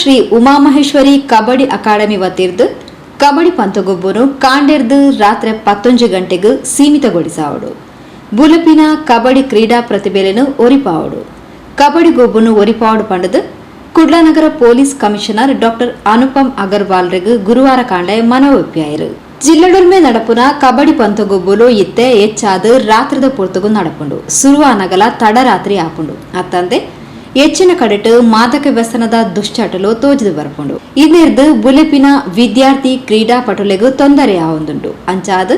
Shri Umamaheshwari kabaddi academy ವತಿರ್ದು ಕಬಡ್ಡಿ ಪಂಥಗೊಬ್ಬನು ಕಾಂಡೆರ್ದು ರಾತ್ರಿ ಪತ್ತೊಂಜು ಗಂಟೆಗೆ ಸೀಮಿತಗೊಳಿಸಾವಡು. ಬುಲಪಿನ ಕಬಡ್ಡಿ ಕ್ರೀಡಾ ಪ್ರತಿಭೆಯನ್ನು ಒರಿಪಾವಡು. ಕಬಡ್ಡಿ ಗೊಬ್ಬನು ಒರಿಪಾವಡು ಪಂಡದು ಕುಡ್ಲಾನಗರ ಪೊಲೀಸ್ ಕಮಿಷನರ್ ಡಾಕ್ಟರ್ ಅನುಪಮ್ ಅಗರ್ವಾಲ್ರಿಗೆ ಗುರುವಾರ ಕಾಂಡೆ ಮನವೊಪ್ಪಿಯಾಯಿರು. ಜಿಲ್ಲೆಡೊಲ್ಮೆ ನಡಪುನ ಕಬಡ್ಡಿ ಪಂತಗೊಬ್ಬಲು ಇತ್ತೆ ಹೆಚ್ಚಾದ ರಾತ್ರಿದ ಪೊರ್ತುಗು ನಡಪುಂಡು. ಸುರುವಾನಗಲ ತಡರಾತ್ರಿ ಆಪುಂಡು. ಅತ್ತಂದೆ ಹೆಚ್ಚಿನ ಕಡೆಟ್ ಮಾದಕ ವ್ಯಸನದ ದುಶ್ಚಟಲು ತೋಜದು ಬರ್ಪುಂಡು. ನಿರ್ದು ಬುಲೆಪಿನ ವಿದ್ಯಾರ್ಥಿ ಕ್ರೀಡಾಪಟುಲೆಗೂ ತೊಂದರೆ ಆವೊಂದುಂಡು ಅಂಚಾದ್,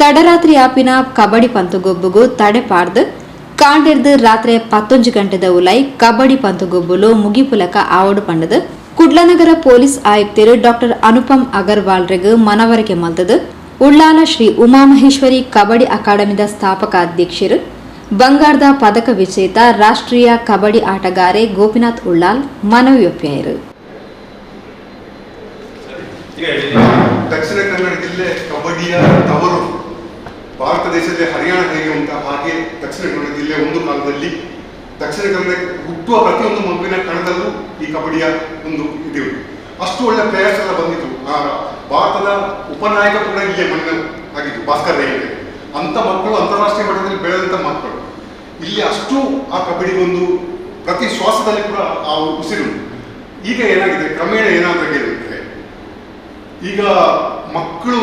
ತಡರಾತ್ರಿ ಆಪಿನ ಕಬಡ್ಡಿ ಪಂತುಗೊಬ್ಬುಗು ತಡೆ ಪಾಡ್ದು, ಕಾಂಡೆರ್ದು ರಾತ್ರಿ ಪತ್ತೊಂಜು ಗಂಟೆದ ಉಲೈ ಕಬಡ್ಡಿ ಪಂತುಗೊಬ್ಬುಲು ಮುಗಿಪುಲಕ ಆವಡು ಪಂಡದು, ಕುಡ್ಲನಗರ ಪೊಲೀಸ್ ಆಯುಕ್ತರು ಡಾಕ್ಟರ್ ಅನುಪಮ್ ಅಗರ್ವಾಲ್ರಿಗೆ ಮನವರಿಕೆ ಮಲ್ತದು ಉಳ್ಳಾಲ ಶ್ರೀ ಉಮಾಮಹೇಶ್ವರಿ ಕಬಡ್ಡಿ ಅಕಾಡೆಮಿದ ಸ್ಥಾಪಕ ಅಧ್ಯಕ್ಷರು ಬಂಗಾರದ ಪದಕ ವಿಜೇತ ರಾಷ್ಟ್ರೀಯ ಕಬಡ್ಡಿ ಆಟಗಾರೆ ಗೋಪಿನಾಥ್ ಉಳ್ಳಾಲ್ ಮನವಿಯೊಪ್ಪಿಯರು ದಕ್ಷಿಣ ಕನ್ನಡ ಜಿಲ್ಲೆ ಕಬಡ್ಡಿಯ ತವರು ಭಾರತ ದೇಶದಲ್ಲಿ ಹರಿಯಾಣ ಹೇಗೆ ಉಂಟ ಹಾಗೆ ದಕ್ಷಿಣ ಕನ್ನಡ ಜಿಲ್ಲೆ ಒಂದು ಕಾಲದಲ್ಲಿ ದಕ್ಷಿಣ ಕನ್ನಡ ಹುಟ್ಟುವ ಪ್ರತಿಯೊಂದು ಮಗುವಿನ ಕಣದಲ್ಲೂ ಈ ಕಬಡ್ಡಿಯ ಒಂದು ಇದು ಅಷ್ಟು ಒಳ್ಳೆ ಪ್ಲೇಯರ್ಸ್ ಎಲ್ಲ ಬಂದಿತ್ತು ಭಾರತದ ಉಪನಾಯಕ ಕೂಡ ಇಲ್ಲೇ ಮಣ್ಣ ಆಗಿತ್ತು ಭಾಸ್ಕರ್ ರೈ ಅಂತ ಮಕ್ಕಳು ಅಂತಾರಾಷ್ಟ್ರೀಯ ಮಟ್ಟದಲ್ಲಿ ಬೆಳೆದಂತ ಮಕ್ಕಳು. ಇಲ್ಲಿ ಅಷ್ಟು ಆ ಕಬಡ್ಡಿಗೊಂದು ಪ್ರತಿ ಶ್ವಾಸದಲ್ಲಿ ಕೂಡ ಆ ಉಸಿರು. ಈಗ ಏನಾಗಿದೆ? ಕ್ರಮೇಣ ಏನಾಗಿದೆ ಈಗ ಮಕ್ಕಳು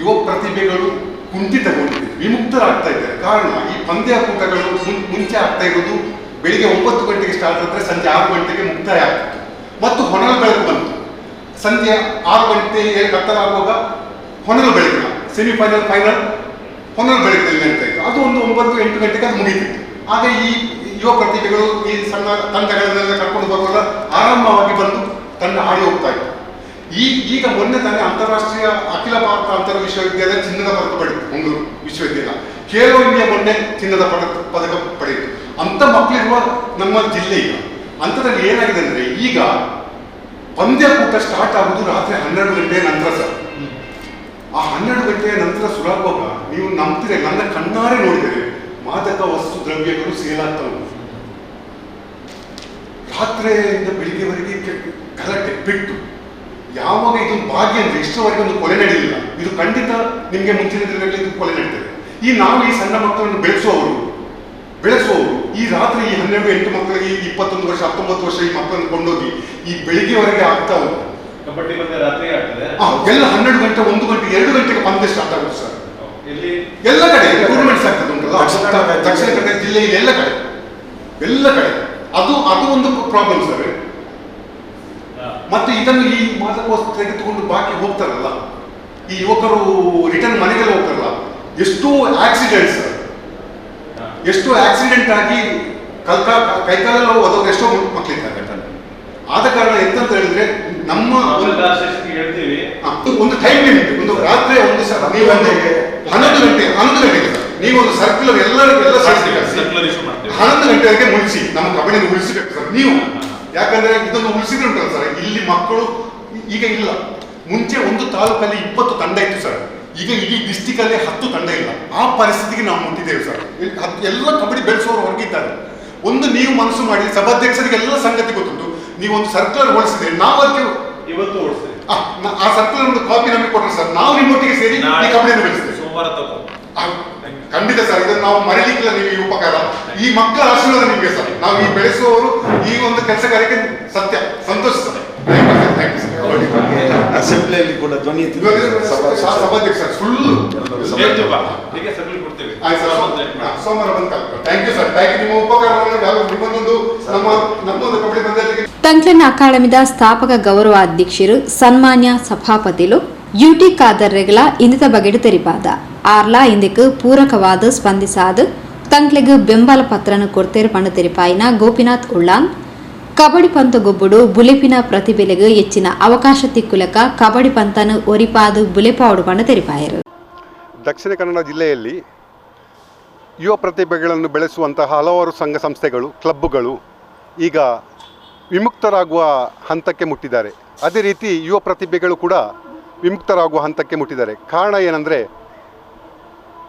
ಯುವ ಪ್ರತಿಭೆಗಳು ಕುಂಠಿತಗೊಂಡಿದೆ, ವಿಮುಕ್ತರಾಗ್ತಾ ಇದ್ದಾರೆ. ಕಾರಣ, ಈ ಪಂದ್ಯಾಕೂಟಗಳು ಕೂಟಗಳು ಮುಂಚೆ ಆಗ್ತಾ ಇರೋದು ಬೆಳಿಗ್ಗೆ ಒಂಬತ್ತು ಗಂಟೆಗೆ ಸ್ಟಾರ್ಟ್ ಆದರೆ ಸಂಜೆ ಆರು ಗಂಟೆಗೆ ಮುಕ್ತಾಯ ಆಗ್ತಿತ್ತು. ಮತ್ತು ಹೊನಲು ಬೆಳಕು ಬಂತು. ಸಂಜೆ ಆರು ಗಂಟೆಗೆ ಕತ್ತಲಾಗುವಾಗ ಹೊನಲು ಬೆಳಕಿನ ಸೆಮಿಫೈನಲ್ ಫೈನಲ್ ಹೊನಲು ಬೆಳಕಿನಲ್ಲಿ ನಡೀತಾ ಇತ್ತು. ಅದು ಒಂದು ಒಂಬತ್ತು ಎಂಟು ಗಂಟೆಗೆ ಅದು ಮುಗೀತಿತ್ತು. ಆಗ ಈ ಯುವ ಪ್ರತಿಭೆಗಳು ಈ ಸಣ್ಣ ತಂಡಗಳನ್ನೆಲ್ಲ ಕರ್ಕೊಂಡು ಬರುವಾಗ ಆರಂಭವಾಗಿ ಬಂದು ತಂಡ ಆಡಿ ಹೋಗ್ತಾ ಇತ್ತು. ಈ ಈಗ ಮೊನ್ನೆ ತಾನೇ ಅಂತಾರಾಷ್ಟ್ರೀಯ ಅಖಿಲ ಭಾರತ ಅಂತರ ವಿಶ್ವವಿದ್ಯಾಲಯ ಚಿನ್ನದ ಪದಕ ಪಡೆಯಿತು ಮಂಗಳೂರು ವಿಶ್ವವಿದ್ಯಾಲಯ. ಖೇಲೋ ಇಂಡಿಯಾ ಮೊನ್ನೆ ಚಿನ್ನದ ಪದಕ ಪದಕ ಪಡೆಯಿತು. ಅಂತ ಮಕ್ಕಳಿರುವ ನಮ್ಮ ಜಿಲ್ಲೆ ಈಗ. ಅಂಥದ್ರಲ್ಲಿ ಏನಾಗಿದೆ ಅಂದ್ರೆ ಈಗ ಪಂದ್ಯಕೂಟ ಸ್ಟಾರ್ಟ್ ಆಗುದು ರಾತ್ರಿ ಹನ್ನೆರಡು ಗಂಟೆಯ ನಂತರ ಸರ್. ಆ ಹನ್ನೆರಡು ಗಂಟೆಯ ನಂತರ ಸುಲಭವಾಗ ನೀವು ನಂಬ್ತೀರಿ, ನನ್ನ ಕಣ್ಣಾರೆ ನೋಡಿದರೆ ಮಾದಕ ವಸ್ತು ದ್ರವ್ಯಗಳು ಸೇಲಾಗ್ತವೆ. ರಾತ್ರಿಯಿಂದ ಬೆಳಿಗ್ಗೆವರೆಗೆ ಗಲಾಟೆ ಪೆಟ್ಟು ಯಾವಾಗ ಇದು ಭಾಗ್ಯ ಅಂದ್ರೆ ಇಷ್ಟವರೆಗೆ ಒಂದು ಕೊಲೆ ನಡೆಯಲಿಲ್ಲ. ಇದು ಖಂಡಿತ ನಿಮಗೆ ಮುಂಚಿನ ದಿನಗಳಲ್ಲಿ ಇದು ಕೊಲೆ ನಡೀತದೆ. ಈ ನಾವು ಈ ಸಣ್ಣ ಮಕ್ಕಳನ್ನು ಬೆಳೆಸುವವರು ಬೆಳೆಸುವವರು ಈ ರಾತ್ರಿ ಈ ಹನ್ನೆರಡು ಎಂಟು ಮಕ್ಕಳಿಗೆ ಇಪ್ಪತ್ತೊಂದು ವರ್ಷ ಹತ್ತೊಂಬತ್ತು ವರ್ಷ ಈ ಮಕ್ಕಳನ್ನು ಕೊಂಡೋಗಿ ಈ ಬೆಳಿಗ್ಗೆವರೆಗೆ ಆಗ್ತಾ ಉಂಟು. ಕಬಡ್ಡಿ ಪಂದ್ಯ ರಾತ್ರಿ ಆಗ್ತದೆ. ಎಲ್ಲ ಹನ್ನೆರಡು ಗಂಟೆ ಒಂದು ಗಂಟೆ ಎರಡು ಗಂಟೆಗೆ ಪಂದ್ಯ ಸ್ಟಾರ್ಟ್ ಆಗುತ್ತೆ ಸರ್ ಎಲ್ಲ? ಕಡೆ ಉಂಟಲ್ಲ ದಕ್ಷಿಣ ಕನ್ನಡ ಜಿಲ್ಲೆಯಲ್ಲಿ ಎಲ್ಲ ಕಡೆ. ಎಲ್ಲ ಕಡೆ. ಅದು ಅದು ಒಂದು ಪ್ರಾಬ್ಲಮ್ ಸರ್ ಮತ್ತೆ ಇದನ್ನು ಈ ಮಾದಕೋಸ್ಕರ ತೆಗೆದುಕೊಂಡು ಬಾಕಿ ಹೋಗ್ತಾರಲ್ಲ ಈ ಯುವಕರು ರಿಟರ್ನ್ ಮನೆಗೆಲ್ಲ ಹೋಗ್ತಾರಲ್ಲ ಎಷ್ಟೋ ಆಕ್ಸಿಡೆಂಟ್ಸ್ ಸರ್ ಎಷ್ಟೋ ಆಕ್ಸಿಡೆಂಟ್ ಆಗಿ ಕಲ್ಕ ಕೈಕಾಲೆಲ್ಲ ಹೋದವ್ರು ಎಷ್ಟೋ ಮಕ್ಕಳಿದ್ದಾರೆ ಆದ ಕಾರಣ ಎಂತಂತ ಹೇಳಿದ್ರೆ ನಮ್ಮ ಒಂದು ನಾವೆಲ್ಲ ಹೇಳ್ತೀವಿ. ಒಂದು ಟೈಮ್ ಲಿಮಿಟ್ ಒಂದು ರಾತ್ರಿ ಒಂದು ಸಲ ನೀವು ಒಂದು ಹನ್ನೊಂದು ಗಂಟೆ ಹನ್ನೊಂದು ಗಂಟೆಗೆ ನೀವು ಒಂದು ಸರ್ಕ್ಯುಲರ್ ಎಲ್ಲರಿಗೂ ಎಲ್ಲ ಹನ್ನೊಂದು ಗಂಟೆವರೆಗೆ ಮುಗಿಸಿ ನಮ್ಮ ಕಬಡ್ಡಿನ ಉಳಿಸಬೇಕು ಸರ್. ನೀವು. ಯಾಕಂದ್ರೆ ಇದನ್ನು ಉಳಿಸಿದ್ರೆ ಉಂಟಲ್ಲ ಸರ್. ಇಲ್ಲಿ ಮಕ್ಕಳು ಈಗ ಇಲ್ಲ. ಮುಂಚೆ ಒಂದು ತಾಲೂಕಲ್ಲಿ ಇಪ್ಪತ್ತು ತಂಡ ಇತ್ತು ಸರ್. ಈಗ ಇಡೀ ಡಿಸ್ಟಿಕ್ ಅಲ್ಲಿ ಹತ್ತು ತಂಡ ಇಲ್ಲ. ಆ ಪರಿಸ್ಥಿತಿಗೆ ನಾವು ಮುಟ್ಟಿದ್ದೇವೆ ಸರ್. ಎಲ್ಲ ಕಬಡ್ಡಿ ಬೆಳೆಸೋರು ಹೊರಗಿದ್ದಾರೆ. ಒಂದು ನೀವು ಮನಸ್ಸು ಮಾಡಿ ಸಭಾಧ್ಯಕ್ಷರಿಗೆ ಎಲ್ಲ ಸಂಗತಿ ಗೊತ್ತುಂಟು. ನೀವು ಒಂದು ಸರ್ಕ್ಯುಲರ್ ಹೊಳಿಸಿದ್ರೆ ನಾವು ಅದಕ್ಕೆ ಇವತ್ತು ಓಡಿಸ್ತೀವಿ ಆ, ಸರ್ಕ್ಯುಲರ್ ಒಂದು ಕಾಪಿ ನಮಗೆ ಕೊಟ್ಟರೆ ಸರ್. ನಾವು ನಿಮ್ಮೊಟ್ಟಿಗೆ ಸೇರಿ ಕಬಡ್ಡಿಯನ್ನು ಬೆಳೆಸ್ತೇವೆ ಸೋಮವಾರ ಖಂಡಿತ ಸರ್ ಇದನ್ನ ನಾವು ಮರಿಲಿಕ್ಕಿಲ್ಲ ನೀವು ಈ ಉಪಕಾರ. ಈ ಮಕ್ಕಳ ಆಶೀರ್ವಾದ ನಿಮಗೆ ಸರ್. ನಾವು ಈ ಬೆಳೆಸುವವರು ಈ ಒಂದು ಕೆಲಸ ಕಾರ್ಯಕ್ಕೆ ಸತ್ಯ ಸಂತೋಷ ಸರ್. ಥ್ಯಾಂಕ್ ಯು ಸರ್ ಅಸೆಂಬ್ಲಿಯಲ್ಲಿ ಕೂಡ ಧ್ವನಿ ಸಭಾಧ್ಯಕ್ಷ ಸರ್ ಸುಳ್ಳು ಹೇಳ್ತೀವಿ ಬಾ. ಈಗ ಸರ್ಕ್ಯುಲರ್ ಕೊಡ್ತೀವಿ. ಆಯ್ತು ಸೋಮವಾರ so- thank you sir thank you ನಿಮ್ಮ ಉಪಕಾರವನ್ನು ಯಾವ ನಿಮ್ಮದೊಂದು ನಮ್ಮ ನಮ್ಮೊಂದು ಕಬಡ್ಡಿ ಪಂದ್ಯಕ್ಕೆ ತಂಕ್ಲನ್ ಅಕಾಡೆಮಿದ ಸ್ಥಾಪಕ ಗೌರವ ಅಧ್ಯಕ್ಷರು ಸನ್ಮಾನ್ಯ ಸಭಾಪತಿಲು ಯುಟಿ ಕಾದರ್ರೆಗಳ ಇಂದಿತ ಬಗೆಡು ತೆರಿಪಾದ. ಆರ್ಲಾ ಇಂದಿಕ ಪೂರಕವಾದ ಸ್ಪಂದಿಸಾದ ತಂಕ್ಲೆಗ್ ಬೆಂಬಲ ಪತ್ರನ ಕೊಡ್ತೇರು ಪಂಡ ತೆರಿಪಾಯಿನ ಗೋಪಿನಾಥ್ ಉಳ್ಳಾನ್. ಕಬಡ್ಡಿ ಪಂತ ಗೊಬ್ಬುಡು ಬುಲೆಪಿನ ಪ್ರತಿಭೆಲೆಗ್ ಹೆಚ್ಚಿನ ಅವಕಾಶ ತಿಕ್ಕುಲಕ ಕಬಡ್ಡಿ ಪಂತನ ಒರಿಪಾದು ಬುಲೆಪಾವಡು ಪಂಡ ತೆರಿಪಾಯರು. ದಕ್ಷಿಣ ಕನ್ನಡ ಜಿಲ್ಲೆಯಲ್ಲಿ ಯುವ ಪ್ರತಿಭೆಗಳನ್ನು ಬೆಳೆಸುವಂತಹ ಹಲವಾರು ಸಂಘ ಸಂಸ್ಥೆಗಳು ಕ್ಲಬ್ಗಳು ಈಗ ವಿಮುಕ್ತರಾಗುವ ಹಂತಕ್ಕೆ ಮುಟ್ಟಿದ್ದಾರೆ. ಅದೇ ರೀತಿ ಯುವ ಪ್ರತಿಭೆಗಳು ಕೂಡ ವಿಮುಕ್ತರಾಗುವ ಹಂತಕ್ಕೆ ಮುಟ್ಟಿದ್ದಾರೆ. ಕಾರಣ ಏನಂದರೆ,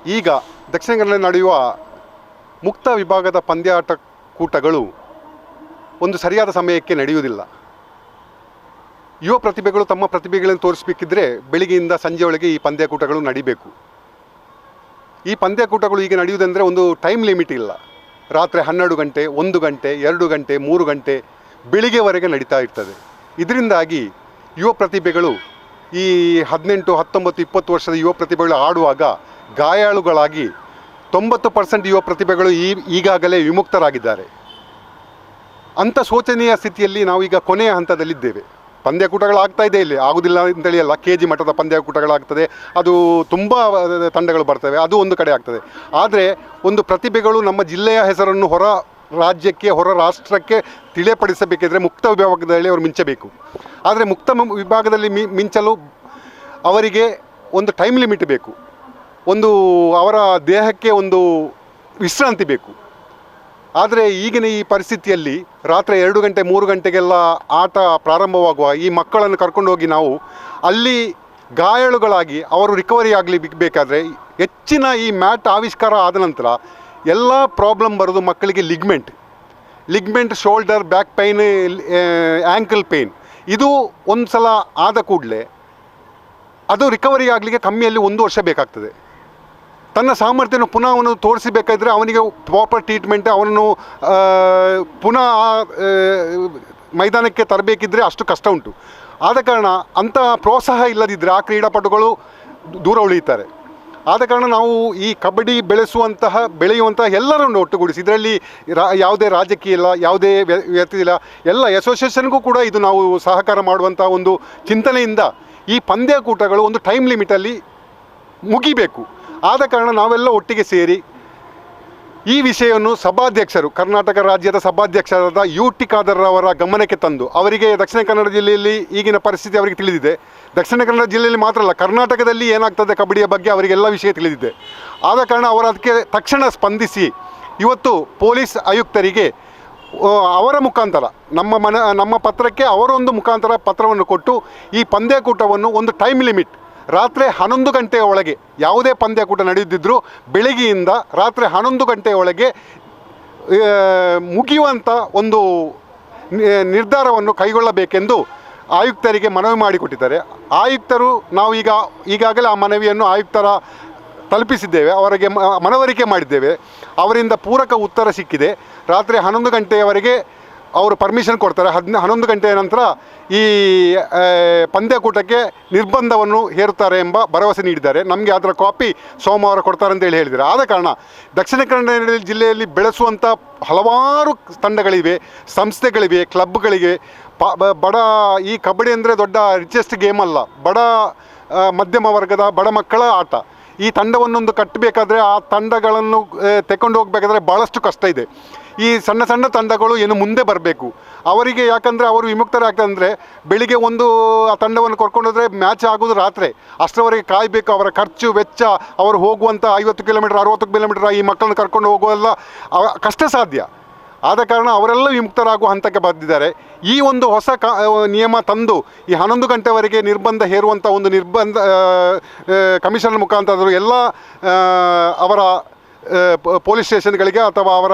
ಈಗ ದಕ್ಷಿಣ ಕನ್ನಡ ನಡೆಯುವ ಮುಕ್ತ ವಿಭಾಗದ ಪಂದ್ಯಾಟ ಕೂಟಗಳು ಒಂದು ಸರಿಯಾದ ಸಮಯಕ್ಕೆ ನಡೆಯುವುದಿಲ್ಲ. ಯುವ ಪ್ರತಿಭೆಗಳು ತಮ್ಮ ಪ್ರತಿಭೆಗಳನ್ನು ತೋರಿಸಬೇಕಿದ್ರೆ ಬೆಳಿಗ್ಗೆಯಿಂದ ಸಂಜೆಯೊಳಗೆ ಈ ಪಂದ್ಯಕೂಟಗಳು ನಡಿಬೇಕು. ಈ ಪಂದ್ಯಕೂಟಗಳು ಈಗ ನಡೆಯುವುದೆಂದರೆ ಒಂದು ಟೈಮ್ ಲಿಮಿಟ್ ಇಲ್ಲ. ರಾತ್ರಿ ಹನ್ನೆರಡು ಗಂಟೆ, ಒಂದು ಗಂಟೆ, ಎರಡು ಗಂಟೆ, ಮೂರು ಗಂಟೆ ಬೆಳಿಗ್ಗೆವರೆಗೆ ನಡೀತಾ ಇರ್ತದೆ. ಇದರಿಂದಾಗಿ ಯುವ ಪ್ರತಿಭೆಗಳು ಈ ಹದಿನೆಂಟು, ಹತ್ತೊಂಬತ್ತು, ಇಪ್ಪತ್ತು ವರ್ಷದ ಯುವ ಪ್ರತಿಭೆಗಳು ಆಡುವಾಗ ಗಾಯಾಳುಗಳಾಗಿ ತೊಂಬತ್ತು ಪರ್ಸೆಂಟ್ ಯುವ ಪ್ರತಿಭೆಗಳು ಈ ಈಗಾಗಲೇ ವಿಮುಕ್ತರಾಗಿದ್ದಾರೆ. ಅಂಥ ಶೋಚನೀಯ ಸ್ಥಿತಿಯಲ್ಲಿ ನಾವೀಗ ಕೊನೆಯ ಹಂತದಲ್ಲಿದ್ದೇವೆ. ಪಂದ್ಯಕೂಟಗಳು ಇದೆ ಇಲ್ಲಿ. ಆಗುದಿಲ್ಲ ಅಂತೇಳಿ ಅಲ್ಲ, ಕೆ ಜಿ ಮಟ್ಟದ ಪಂದ್ಯಕೂಟಗಳಾಗ್ತದೆ ಅದು ತುಂಬ ತಂಡಗಳು ಬರ್ತವೆ. ಅದು ಒಂದು ಕಡೆ ಆಗ್ತದೆ. ಆದರೆ ಒಂದು ಪ್ರತಿಭೆಗಳು ನಮ್ಮ ಜಿಲ್ಲೆಯ ಹೆಸರನ್ನು ಹೊರ ರಾಜ್ಯಕ್ಕೆ, ಹೊರ ರಾಷ್ಟ್ರಕ್ಕೆ ತಿಳಿಯಪಡಿಸಬೇಕಿದ್ರೆ ಮುಕ್ತ ವಿಭಾಗದಲ್ಲಿ ಅವರು ಮಿಂಚಬೇಕು. ಆದರೆ ಮುಕ್ತ ವಿಭಾಗದಲ್ಲಿ ಮಿ, ಮಿಂಚಲು ಅವರಿಗೆ ಒಂದು ಟೈಮ್ ಲಿಮಿಟ್ ಬೇಕು. ಒಂದು ಅವರ ದೇಹಕ್ಕೆ ಒಂದು ವಿಶ್ರಾಂತಿ ಬೇಕು. ಆದರೆ ಈಗಿನ ಈ ಪರಿಸ್ಥಿತಿಯಲ್ಲಿ ರಾತ್ರಿ ಎರಡು ಗಂಟೆ, ಮೂರು ಗಂಟೆಗೆಲ್ಲ ಆಟ ಪ್ರಾರಂಭವಾಗುವ ಈ ಮಕ್ಕಳನ್ನು ಕರ್ಕೊಂಡು ಹೋಗಿ ನಾವು ಅಲ್ಲಿ ಗಾಯಾಳುಗಳಾಗಿ ಅವರು ರಿಕವರಿ ಆಗಲಿ, ಬೇಕಾದರೆ ಹೆಚ್ಚಿನ ಈ ಮ್ಯಾಟ್ ಆವಿಷ್ಕಾರ ಆದ ನಂತರ ಎಲ್ಲ ಪ್ರಾಬ್ಲಮ್ ಬರೋದು ಮಕ್ಕಳಿಗೆ ligament ligament shoulder back pain ankle pain ಇದು ಒಂದು ಸಲ ಆದ ಕೂಡಲೇ ಅದು ರಿಕವರಿ ಆಗಲಿಕ್ಕೆ ಕಮ್ಮಿಯಲ್ಲಿ ಒಂದು ವರ್ಷ ಬೇಕಾಗ್ತದೆ. ತನ್ನ ಸಾಮರ್ಥ್ಯವನ್ನು ಪುನಃ ಅವನು ತೋರಿಸಬೇಕಾದ್ರೆ ಅವನಿಗೆ ಪ್ರಾಪರ್ ಟ್ರೀಟ್ಮೆಂಟ್ ಅವನನ್ನು ಪುನಃ ಆ, ಮೈದಾನಕ್ಕೆ ತರಬೇಕಿದ್ರೆ ಅಷ್ಟು ಕಷ್ಟ ಉಂಟು. ಆದ ಕಾರಣ ಅಂಥ ಪ್ರೋತ್ಸಾಹ ಇಲ್ಲದಿದ್ದರೆ ಆ ಕ್ರೀಡಾಪಟುಗಳು ದೂರ ಉಳಿಯುತ್ತಾರೆ. ಆದ ಕಾರಣ ನಾವು ಈ ಕಬಡ್ಡಿ ಬೆಳೆಸುವಂತಹ, ಬೆಳೆಯುವಂತಹ ಎಲ್ಲರನ್ನು ಒಟ್ಟುಗೂಡಿಸಿ, ಇದರಲ್ಲಿ ರಾ, ಯಾವುದೇ ರಾಜಕೀಯ ಇಲ್ಲ, ಯಾವುದೇ ವ್ಯ- ವ್ಯಕ್ತಿ ಇಲ್ಲ, ಎಲ್ಲ ಅಸೋಸಿಯೇಷನ್ಗೂ ಕೂಡ ಇದು ನಾವು ಸಹಕಾರ ಮಾಡುವಂಥ ಒಂದು ಚಿಂತನೆಯಿಂದ ಈ ಪಂದ್ಯಕೂಟಗಳು ಒಂದು ಟೈಮ್ ಲಿಮಿಟಲ್ಲಿ ಮುಗಿಬೇಕು. ಆದ ಕಾರಣ ನಾವೆಲ್ಲ ಒಟ್ಟಿಗೆ ಸೇರಿ ಈ ವಿಷಯವನ್ನು ಸಭಾಧ್ಯಕ್ಷರು, ಕರ್ನಾಟಕ ರಾಜ್ಯದ ಸಭಾಧ್ಯಕ್ಷರಾದ ಯು ಟಿ ಖಾದರ್ ಅವರ ಗಮನಕ್ಕೆ ತಂದು, ಅವರಿಗೆ ದಕ್ಷಿಣ ಕನ್ನಡ ಜಿಲ್ಲೆಯಲ್ಲಿ ಈಗಿನ ಪರಿಸ್ಥಿತಿ ಅವರಿಗೆ ತಿಳಿದಿದೆ. ದಕ್ಷಿಣ ಕನ್ನಡ ಜಿಲ್ಲೆಯಲ್ಲಿ ಮಾತ್ರ ಅಲ್ಲ, ಕರ್ನಾಟಕದಲ್ಲಿ ಏನಾಗ್ತದೆ ಕಬಡ್ಡಿಯ ಬಗ್ಗೆ ಅವರಿಗೆಲ್ಲ ವಿಷಯ ತಿಳಿದಿದೆ. ಆದ ಕಾರಣ ಅವರು ಅದಕ್ಕೆ ತಕ್ಷಣ ಸ್ಪಂದಿಸಿ, ಇವತ್ತು ಪೊಲೀಸ್ ಆಯುಕ್ತರಿಗೆ ಅವರ ಮುಖಾಂತರ, ನಮ್ಮ ಮನ, ನಮ್ಮ ಪತ್ರಕ್ಕೆ ಅವರೊಂದು ಮುಖಾಂತರ ಪತ್ರವನ್ನು ಕೊಟ್ಟು, ಈ ಪಂದ್ಯಕೂಟವನ್ನು ಒಂದು ಟೈಮ್ ಲಿಮಿಟ್ ರಾತ್ರಿ ಹನ್ನೊಂದು ಗಂಟೆಯ ಒಳಗೆ ಯಾವುದೇ ಪಂದ್ಯಕೂಟ ನಡೆಯುತ್ತಿದ್ದರೂ ಬೆಳಗ್ಗೆಯಿಂದ ರಾತ್ರಿ ಹನ್ನೊಂದು ಗಂಟೆಯ ಒಳಗೆ ಮುಗಿಯುವಂಥ ಒಂದು ನಿರ್ಧಾರವನ್ನು ಕೈಗೊಳ್ಳಬೇಕೆಂದು ಆಯುಕ್ತರಿಗೆ ಮನವಿ ಮಾಡಿಕೊಟ್ಟಿದ್ದಾರೆ. ಆಯುಕ್ತರು ನಾವು ಈಗ, ಈಗಾಗಲೇ ಆ ಮನವಿಯನ್ನು ಆಯುಕ್ತರ ತಲುಪಿಸಿದ್ದೇವೆ, ಅವರಿಗೆ ಮನವರಿಕೆ ಮಾಡಿದ್ದೇವೆ. ಅವರಿಂದ ಪೂರಕ ಉತ್ತರ ಸಿಕ್ಕಿದೆ. ರಾತ್ರಿ ಹನ್ನೊಂದು ಗಂಟೆಯವರೆಗೆ ಅವರು ಪರ್ಮಿಷನ್ ಕೊಡ್ತಾರೆ. ಹದಿನ ಹನ್ನೊಂದು ಗಂಟೆಯ ನಂತರ ಈ ಪಂದ್ಯಕೂಟಕ್ಕೆ ನಿರ್ಬಂಧವನ್ನು ಹೇರುತ್ತಾರೆ ಎಂಬ ಭರವಸೆ ನೀಡಿದ್ದಾರೆ. ನಮಗೆ ಅದರ ಕಾಪಿ ಸೋಮವಾರ ಕೊಡ್ತಾರೆ ಅಂತೇಳಿ ಹೇಳಿದ್ದಾರೆ. ಆದ ಕಾರಣ ದಕ್ಷಿಣ ಕನ್ನಡ ಜಿಲ್ಲೆಯಲ್ಲಿ ಬೆಳೆಸುವಂಥ ಹಲವಾರು ತಂಡಗಳಿವೆ, ಸಂಸ್ಥೆಗಳಿವೆ ಕ್ಲಬ್ಗಳಿವೆ ಪ ಬಡ, ಈ ಕಬಡ್ಡಿ ಅಂದರೆ ದೊಡ್ಡ ರಿಚೆಸ್ಟ್ ಗೇಮ್ ಅಲ್ಲ. ಬಡ ಮಧ್ಯಮ ವರ್ಗದ ಬಡ ಮಕ್ಕಳ ಆಟ. ಈ ತಂಡವನ್ನೊಂದು ಕಟ್ಟಬೇಕಾದ್ರೆ ಆ ತಂಡಗಳನ್ನು ತಗೊಂಡು ಹೋಗಬೇಕಾದ್ರೆ ಭಾಳಷ್ಟು ಕಷ್ಟ ಇದೆ. ಈ ಸಣ್ಣ ಸಣ್ಣ ತಂಡಗಳು ಏನು ಮುಂದೆ ಬರಬೇಕು. ಅವರಿಗೆ ಯಾಕಂದರೆ ಅವರು ವಿಮುಕ್ತರಾಗ್ತಂದರೆ ಬೆಳಿಗ್ಗೆ ಒಂದು, ಆ ತಂಡವನ್ನು ಕರ್ಕೊಂಡೋದ್ರೆ ಮ್ಯಾಚ್ ಆಗೋದು ರಾತ್ರಿ. ಅಷ್ಟರವರೆಗೆ ಕಾಯಬೇಕು, ಅವರ ಖರ್ಚು, ವೆಚ್ಚ, ಅವರು ಹೋಗುವಂಥ ಐವತ್ತು ಕಿಲೋಮೀಟರ್ ಅರುವತ್ತು ಕಿಲೋಮೀಟರ್ ಈ ಮಕ್ಕಳನ್ನು ಕರ್ಕೊಂಡು ಹೋಗುವೆಲ್ಲ ಕಷ್ಟ ಸಾಧ್ಯ. ಆದ ಕಾರಣ ಅವರೆಲ್ಲ ವಿಮುಕ್ತರಾಗುವ ಹಂತಕ್ಕೆ ಬಂದಿದ್ದಾರೆ. ಈ ಒಂದು ಹೊಸ ಕಾ ನಿಯಮ ತಂದು ಈ ಹನ್ನೊಂದು ಗಂಟೆವರೆಗೆ ನಿರ್ಬಂಧ ಹೇರುವಂಥ ಒಂದು ನಿರ್ಬಂಧ ಕಮಿಷನ್ ಮುಖಾಂತರ ಎಲ್ಲ ಅವರ ಪೊಲೀಸ್ ಸ್ಟೇಷನ್ಗಳಿಗೆ ಅಥವಾ ಅವರ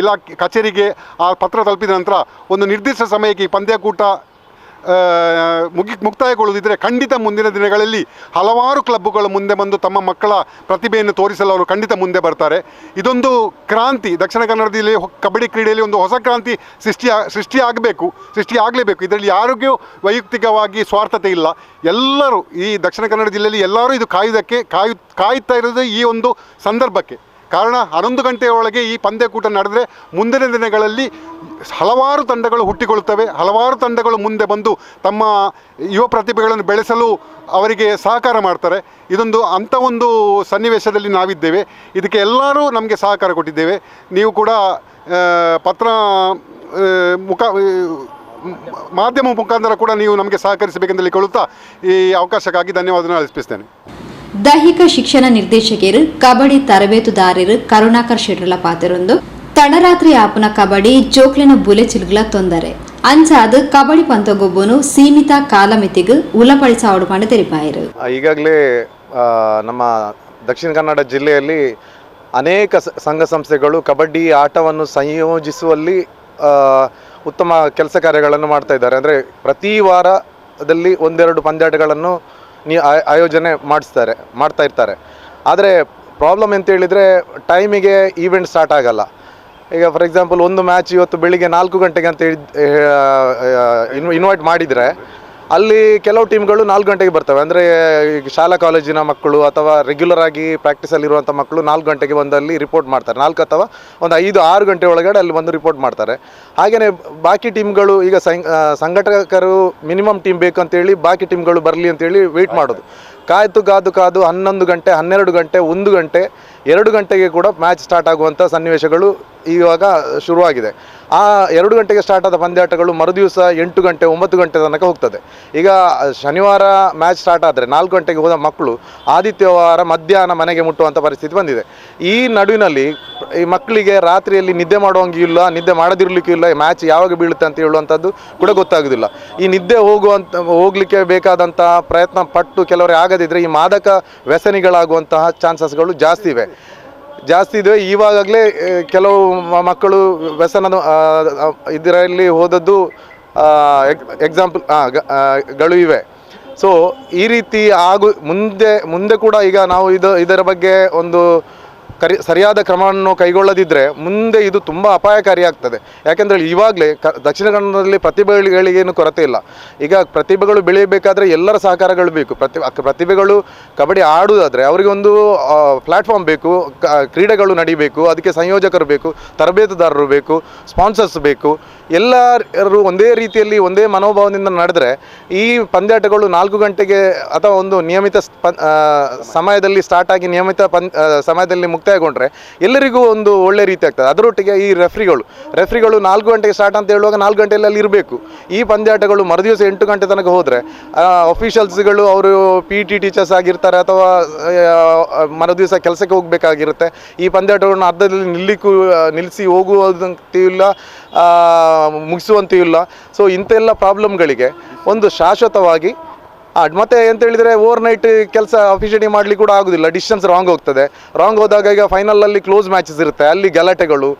ಇಲಾಖೆ, ಕಚೇರಿಗೆ ಆ ಪತ್ರ ತಲುಪಿದ ನಂತರ ಒಂದು ನಿರ್ದಿಷ್ಟ ಸಮಯಕ್ಕೆ ಈ ಪಂದ್ಯಾಕೂಟ ಮುಗಿ ಮುಕ್ತಾಯಗೊಳ್ಳದಿದ್ದರೆ ಖಂಡಿತ ಮುಂದಿನ ದಿನಗಳಲ್ಲಿ ಹಲವಾರು ಕ್ಲಬ್ಗಳು ಮುಂದೆ ಬಂದು ತಮ್ಮ ಮಕ್ಕಳ ಪ್ರತಿಭೆಯನ್ನು ತೋರಿಸಲು ಅವರು ಖಂಡಿತ ಮುಂದೆ ಬರ್ತಾರೆ. ಇದೊಂದು ಕ್ರಾಂತಿ. ದಕ್ಷಿಣ ಕನ್ನಡ ಜಿಲ್ಲೆ ಹೊ- ಕಬಡ್ಡಿ ಕ್ರೀಡೆಯಲ್ಲಿ ಒಂದು ಹೊಸ ಕ್ರಾಂತಿ ಸೃಷ್ಟಿ ಸೃಷ್ಟಿಯಾಗಬೇಕು, ಸೃಷ್ಟಿಯಾಗಲೇಬೇಕು. ಇದರಲ್ಲಿ ಯಾರಿಗೂ ವೈಯಕ್ತಿಕವಾಗಿ ಸ್ವಾರ್ಥತೆ ಇಲ್ಲ. ಎಲ್ಲರೂ ಈ ದಕ್ಷಿಣ ಕನ್ನಡ ಜಿಲ್ಲೆಯಲ್ಲಿ ಎಲ್ಲರೂ ಇದು ಕಾಯುವುದಕ್ಕೆ, ಕಾಯು, ಕಾಯುತ್ತಾ ಇರೋದು ಈ ಒಂದು ಸಂದರ್ಭಕ್ಕೆ. ಕಾರಣ ಹನ್ನೊಂದು ಗಂಟೆಯ ಒಳಗೆ ಈ ಪಂದ್ಯಕೂಟ ನಡೆದರೆ ಮುಂದಿನ ದಿನಗಳಲ್ಲಿ ಹಲವಾರು ತಂಡಗಳು ಹುಟ್ಟಿಕೊಳ್ಳುತ್ತವೆ, ಹಲವಾರು ತಂಡಗಳು ಮುಂದೆ ಬಂದು ತಮ್ಮ ಯುವ ಪ್ರತಿಭೆಗಳನ್ನು ಬೆಳೆಸಲು ಅವರಿಗೆ ಸಹಕಾರ ಮಾಡ್ತಾರೆ. ಇದೊಂದು ಅಂಥ ಒಂದು ಸನ್ನಿವೇಶದಲ್ಲಿ ನಾವಿದ್ದೇವೆ. ಇದಕ್ಕೆ ಎಲ್ಲರೂ ನಮಗೆ ಸಹಕಾರ ಕೊಟ್ಟಿದ್ದೇವೆ. ನೀವು ಕೂಡ ಪತ್ರ ಮುಖ ಮಾಧ್ಯಮ ಮುಖಾಂತರ ಕೂಡ ನೀವು ನಮಗೆ ಸಹಕರಿಸಬೇಕೆಂದಲ್ಲಿ ಕೇಳುತ್ತಾ ಈ ಅವಕಾಶಕ್ಕಾಗಿ ಧನ್ಯವಾದಗಳನ್ನು ಅರ್ಪಿಸ್ತೇನೆ. ದೈಹಿಕ ಶಿಕ್ಷಣ ನಿರ್ದೇಶಕಿಯರು, ಕಬಡ್ಡಿ ತರಬೇತುದಾರರು, ಕರುಣಾಕರ್ ಶೆಟ್ರಲ ಪಾತ್ರರೊಂದು ತಡರಾತ್ರಿ ಆಪನ ಕಬಡ್ಡಿ, ಜೋಕ್ಲಿನ ಬುಲೆ ಚಿಲ್ಗಳ ತೊಂದರೆ. ಅಂಚಾದ ಕಬಡ್ಡಿ ಪಂತಗೊಬ್ಬನು, ಸೀಮಿತ ಕಾಲಮಿತಿಗೆ ಉಲಪಡಿಸ ಪಂಡ ತೆರಿಪಾಯರು. ಈಗಾಗಲೇ ನಮ್ಮ ದಕ್ಷಿಣ ಕನ್ನಡ ಜಿಲ್ಲೆಯಲ್ಲಿ ಅನೇಕ ಸಂಘ ಸಂಸ್ಥೆಗಳು ಕಬಡ್ಡಿ ಆಟವನ್ನು ಸಂಯೋಜಿಸುವಲ್ಲಿ ಉತ್ತಮ ಕೆಲಸ ಕಾರ್ಯಗಳನ್ನು ಮಾಡ್ತಾ ಇದ್ದಾರೆ. ಅಂದರೆ ಪ್ರತಿ ವಾರದಲ್ಲಿ ಒಂದೆರಡು ಪಂದ್ಯಾಟಗಳನ್ನು ನೀ ಆಯ್- ಆಯೋಜನೆ ಮಾಡಿಸ್ತಾರೆ, ಮಾಡ್ತಾ ಇರ್ತಾರೆ. ಆದರೆ ಪ್ರಾಬ್ಲಮ್ ಅಂತ ಹೇಳಿದರೆ ಟೈಮಿಗೆ ಈವೆಂಟ್ ಸ್ಟಾರ್ಟ್ ಆಗಲ್ಲ. ಈಗ ಫಾರ್ ಎಕ್ಸಾಂಪಲ್ ಒಂದು ಮ್ಯಾಚ್ ಇವತ್ತು ಬೆಳಿಗ್ಗೆ ನಾಲ್ಕು ಗಂಟೆಗೆ ಅಂತ ಇನ್ವೈಟ್ ಮಾಡಿದರೆ ಅಲ್ಲಿ ಕೆಲವು ಟೀಮ್ಗಳು ನಾಲ್ಕು ಗಂಟೆಗೆ ಬರ್ತವೆ. ಅಂದರೆ ಶಾಲಾ ಕಾಲೇಜಿನ ಮಕ್ಕಳು ಅಥವಾ ರೆಗ್ಯುಲರ್ ಆಗಿ ಪ್ರಾಕ್ಟೀಸಲ್ಲಿರುವಂಥ ಮಕ್ಕಳು ನಾಲ್ಕು ಗಂಟೆಗೆ ಒಂದಲ್ಲಿ ರಿಪೋರ್ಟ್ ಮಾಡ್ತಾರೆ. ನಾಲ್ಕು ಅಥವಾ ಒಂದು ಐದು, ಆರು ಗಂಟೆ ಒಳಗಡೆ ಅಲ್ಲಿ ಬಂದು ರಿಪೋರ್ಟ್ ಮಾಡ್ತಾರೆ. ಹಾಗೆಯೇ ಬಾಕಿ ಟೀಮ್ಗಳು ಈಗ ಸಂಘಟಕರು ಮಿನಿಮಮ್ ಟೀಮ್ ಬೇಕು ಅಂತೇಳಿ ಬಾಕಿ ಟೀಮ್ಗಳು ಬರಲಿ ಅಂತೇಳಿ ವೆಯ್ಟ್ ಮಾಡೋದು. ಕಾಯ್ತು, ಕಾದು ಕಾದು ಹನ್ನೊಂದು ಗಂಟೆ, ಹನ್ನೆರಡು ಗಂಟೆ, ಒಂದು ಗಂಟೆ, ಎರಡು ಗಂಟೆಗೆ ಕೂಡ ಮ್ಯಾಚ್ ಸ್ಟಾರ್ಟ್ ಆಗುವಂಥ ಸನ್ನಿವೇಶಗಳು ಇವಾಗ ಶುರುವಾಗಿದೆ. ಆ ಎರಡು ಗಂಟೆಗೆ ಸ್ಟಾರ್ಟ್ ಆದ ಪಂದ್ಯಾಟಗಳು ಮರುದಿವಸ ಎಂಟು ಗಂಟೆ, ಒಂಬತ್ತು ಗಂಟೆ ತನಕ ಹೋಗ್ತದೆ. ಈಗ ಶನಿವಾರ ಮ್ಯಾಚ್ ಸ್ಟಾರ್ಟ್ ಆದರೆ ನಾಲ್ಕು ಗಂಟೆಗೆ ಹೋದ ಮಕ್ಕಳು ಆದಿತ್ಯವಾರ ಮಧ್ಯಾಹ್ನ ಮನೆಗೆ ಮುಟ್ಟುವಂಥ ಪರಿಸ್ಥಿತಿ ಬಂದಿದೆ. ಈ ನಡುವಿನಲ್ಲಿ ಈ ಮಕ್ಕಳಿಗೆ ರಾತ್ರಿಯಲ್ಲಿ ನಿದ್ದೆ ಮಾಡುವಂಗೆ ಇಲ್ಲ, ನಿದ್ದೆ ಮಾಡದಿರ್ಲಿಕ್ಕೂ ಇಲ್ಲ ಮ್ಯಾಚ್ ಯಾವಾಗ ಬೀಳುತ್ತೆ ಅಂತ ಹೇಳುವಂಥದ್ದು ಕೂಡ ಗೊತ್ತಾಗೋದಿಲ್ಲ. ಈ ನಿದ್ದೆ ಹೋಗುವಂಥ ಹೋಗಲಿಕ್ಕೆ ಬೇಕಾದಂಥ ಪ್ರಯತ್ನ ಪಟ್ಟು ಕೆಲವರೇ ಆಗದಿದ್ದರೆ ಈ ಮಾದಕ ವ್ಯಸನಿಗಳಾಗುವಂತಹ ಚಾನ್ಸಸ್ಗಳು ಜಾಸ್ತಿ ಇವೆ. ಜಾಸ್ತಿ ಇದೆ ಇವಾಗಲೇ ಕೆಲವು ಮಕ್ಕಳು ವ್ಯಸನದ ಇದರಲ್ಲಿ ಹೋದದ್ದು ಎಕ್ಸಾಂಪಲ್ಗಳು ಇವೆ. ಸೊ ಈ ರೀತಿ ಆಗು, ಮುಂದೆ ಮುಂದೆ ಕೂಡ ಈಗ ನಾವು ಇದು, ಇದರ ಬಗ್ಗೆ ಒಂದು ಕರಿ ಸರಿಯಾದ ಕ್ರಮವನ್ನು ಕೈಗೊಳ್ಳದಿದ್ದರೆ ಮುಂದೆ ಇದು ತುಂಬ ಅಪಾಯಕಾರಿ ಆಗ್ತದೆ ಯಾಕೆಂದರೆ ಇವಾಗಲೇ ಕ ದಕ್ಷಿಣ ಕನ್ನಡದಲ್ಲಿ ಪ್ರತಿಭೆಗಳಿಗೇನು ಕೊರತೆ ಇಲ್ಲ. ಈಗ ಪ್ರತಿಭೆಗಳು ಬೆಳೆಯಬೇಕಾದ್ರೆ ಎಲ್ಲರ ಸಹಕಾರಗಳು ಬೇಕು. ಪ್ರತಿ ಪ್ರತಿಭೆಗಳು ಕಬಡ್ಡಿ ಆಡುವುದಾದರೆ ಅವರಿಗೆ ಒಂದು ಪ್ಲ್ಯಾಟ್ಫಾರ್ಮ್ ಬೇಕು ಕ್ರೀಡೆಗಳು ನಡಿಬೇಕು, ಅದಕ್ಕೆ ಸಂಯೋಜಕರು ಬೇಕು, ತರಬೇತುದಾರರು ಬೇಕು ಸ್ಪಾನ್ಸರ್ಸ್ ಬೇಕು. ಎಲ್ಲರೂ ಒಂದೇ ರೀತಿಯಲ್ಲಿ ಒಂದೇ ಮನೋಭಾವದಿಂದ ನಡೆದರೆ ಈ ಪಂದ್ಯಾಟಗಳು ನಾಲ್ಕು ಗಂಟೆಗೆ ಅಥವಾ ಒಂದು ನಿಯಮಿತ ಸಮಯದಲ್ಲಿ ಸ್ಟಾರ್ಟ್ ಆಗಿ ನಿಯಮಿತ ಸಮಯದಲ್ಲಿ ಮುಕ್ತಾಯಗೊಂಡ್ರೆ ಎಲ್ಲರಿಗೂ ಒಂದು ಒಳ್ಳೆ ರೀತಿ ಆಗ್ತದೆ. ಅದರೊಟ್ಟಿಗೆ ಈ ರೆಫ್ರಿಗಳು ರೆಫ್ರಿಗಳು ನಾಲ್ಕು ಗಂಟೆಗೆ ಸ್ಟಾರ್ಟ್ ಅಂತ ಹೇಳುವಾಗ ನಾಲ್ಕು ಗಂಟೆಯಲ್ಲಿ ಅಲ್ಲಿ ಇರಬೇಕು. ಈ ಪಂದ್ಯಾಟಗಳು ಮರುದಿವಸ ಎಂಟು ಗಂಟೆ ತನಕ ಹೋದರೆ ಅಫಿಷಿಯಲ್ಸ್ಗಳು ಅವರು ಪಿ ಟಿ ಟೀಚರ್ಸ್ ಆಗಿರ್ತಾರೆ ಅಥವಾ ಮರುದಿವಸ ಕೆಲಸಕ್ಕೆ ಹೋಗಬೇಕಾಗಿರುತ್ತೆ. ಈ ಪಂದ್ಯಾಟಗಳನ್ನು ಅರ್ಧದಲ್ಲಿ ನಿಲ್ಲಿಕ್ಕೂ ನಿಲ್ಲಿಸಿ ಆ, ಮುಗಿಸುವಂತೆಯೂ ಇಲ್ಲ. ಸೊ ಇಂಥೆಲ್ಲ ಪ್ರಾಬ್ಲಮ್ಗಳಿಗೆ ಒಂದು ಶಾಶ್ವತವಾಗಿ ಅಡ್ ಮತ್ತೆ ಅಂತ ಹೇಳಿದರೆ ಓವರ್ ನೈಟ್ ಕೆಲಸ ಅಫಿಷಿಯಲಿ ಮಾಡ್ಲಿಕ್ಕೆ ಕೂಡ ಆಗೋದಿಲ್ಲ. ಡಿಸ್ಟೆನ್ಸ್ ರಾಂಗ್ ಹೋಗ್ತದೆ. ರಾಂಗ್ ಹೋದಾಗ ಈಗ ಫೈನಲಲ್ಲಿ ಕ್ಲೋಸ್ ಮ್ಯಾಚಸ್ ಇರುತ್ತೆ. ಅಲ್ಲಿ ಗಲಾಟೆಗಳು.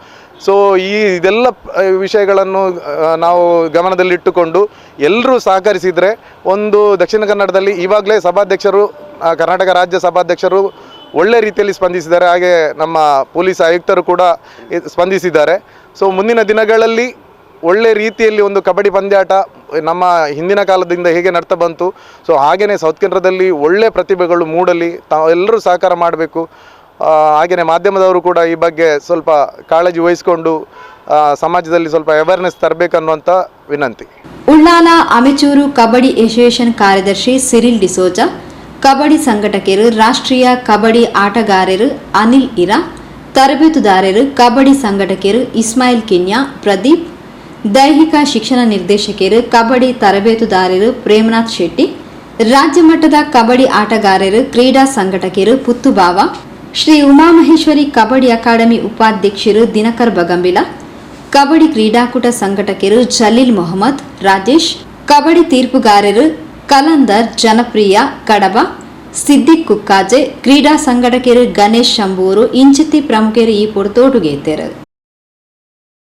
ಸೊ ಈ ಇದೆಲ್ಲ ವಿಷಯಗಳನ್ನು ನಾವು ಗಮನದಲ್ಲಿಟ್ಟುಕೊಂಡು ಎಲ್ಲರೂ ಸಹಕರಿಸಿದರೆ ಒಂದು ದಕ್ಷಿಣ ಕನ್ನಡದಲ್ಲಿ ಇವಾಗಲೇ ಸಭಾಧ್ಯಕ್ಷರು ಕರ್ನಾಟಕ ರಾಜ್ಯ ಸಭಾಧ್ಯಕ್ಷರು ಒಳ್ಳೆ ರೀತಿಯಲ್ಲಿ ಸ್ಪಂದಿಸಿದ್ದಾರೆ. ಹಾಗೆ ನಮ್ಮ ಪೊಲೀಸ್ ಆಯುಕ್ತರು ಕೂಡ ಸ್ಪಂದಿಸಿದ್ದಾರೆ. ಸೊ ಮುಂದಿನ ದಿನಗಳಲ್ಲಿ ಒಳ್ಳೆ ರೀತಿಯಲ್ಲಿ ಒಂದು ಕಬಡ್ಡಿ ಪಂದ್ಯಾಟ ನಮ್ಮ ಹಿಂದಿನ ಕಾಲದಿಂದ ಹೇಗೆ ನಡ್ತಾ ಬಂತು. ಸೊ ಹಾಗೆಯೇ ಸೌತ್ ಕೇಂದ್ರದಲ್ಲಿ ಒಳ್ಳೆ ಪ್ರತಿಭೆಗಳು ಮೂಡಲಿ ತಾವೆಲ್ಲರೂ ಸಹಕಾರ ಮಾಡಬೇಕು. ಹಾಗೆಯೇ ಮಾಧ್ಯಮದವರು ಕೂಡ ಈ ಬಗ್ಗೆ ಸ್ವಲ್ಪ ಕಾಳಜಿ ವಹಿಸಿಕೊಂಡು ಸಮಾಜದಲ್ಲಿ ಸ್ವಲ್ಪ ಅವೇರ್ನೆಸ್ ತರಬೇಕನ್ನುವಂಥ ವಿನಂತಿ. ಉಳ್ಳಾಲ ಅಮೆಚೂರು ಕಬಡ್ಡಿ ಅಸೋಸಿಯೇಷನ್ ಕಾರ್ಯದರ್ಶಿ ಸಿರಿಲ್ ಡಿಸೋಜಾ, ಕಬಡ್ಡಿ ಸಂಘಟಕರು ರಾಷ್ಟ್ರೀಯ ಕಬಡ್ಡಿ ಆಟಗಾರರು ಅನಿಲ್ ಇರಾ ತರಬೇತುದಾರರು, ಕಬಡ್ಡಿ ಸಂಘಟಕರು ಇಸ್ಮಾಯಿಲ್ ಕಿನ್ಯಾ, ಪ್ರದೀಪ್, ದೈಹಿಕ ಶಿಕ್ಷಣ ನಿರ್ದೇಶಕರು, ಕಬಡ್ಡಿ ತರಬೇತುದಾರರು ಪ್ರೇಮನಾಥ್ ಶೆಟ್ಟಿ, ರಾಜ್ಯ ಮಟ್ಟದ ಕಬಡ್ಡಿ ಆಟಗಾರರು, ಕ್ರೀಡಾ ಸಂಘಟಕರು ಪುತ್ತುಬಾವ, ಶ್ರೀ ಉಮಾಮಹೇಶ್ವರಿ ಕಬಡ್ಡಿ ಅಕಾಡೆಮಿ ಉಪಾಧ್ಯಕ್ಷರು ದಿನಕರ್ ಬಗಂಬಿಲ, ಕಬಡ್ಡಿ ಕ್ರೀಡಾಕೂಟ ಸಂಘಟಕರು ಜಲೀಲ್ ಮೊಹಮ್ಮದ್, ರಾಜೇಶ್, ಕಬಡ್ಡಿ ತೀರ್ಪುಗಾರರು ಕಲಂದರ್, ಜನಪ್ರಿಯ, ಕಡಬ ಸಿದ್ದಿಕ್ ಕುಕ್ಕಾಜೆ ಕ್ರೀಡಾ ಸಂಘಟಕರು ಗಣೇಶ್ ಶಂಭೂರು ಇಂಚಿತಿ ಪ್ರಮುಖರು ಈ ಪೊಡ್ತೋಟುಗೆ ಇದ್ದರು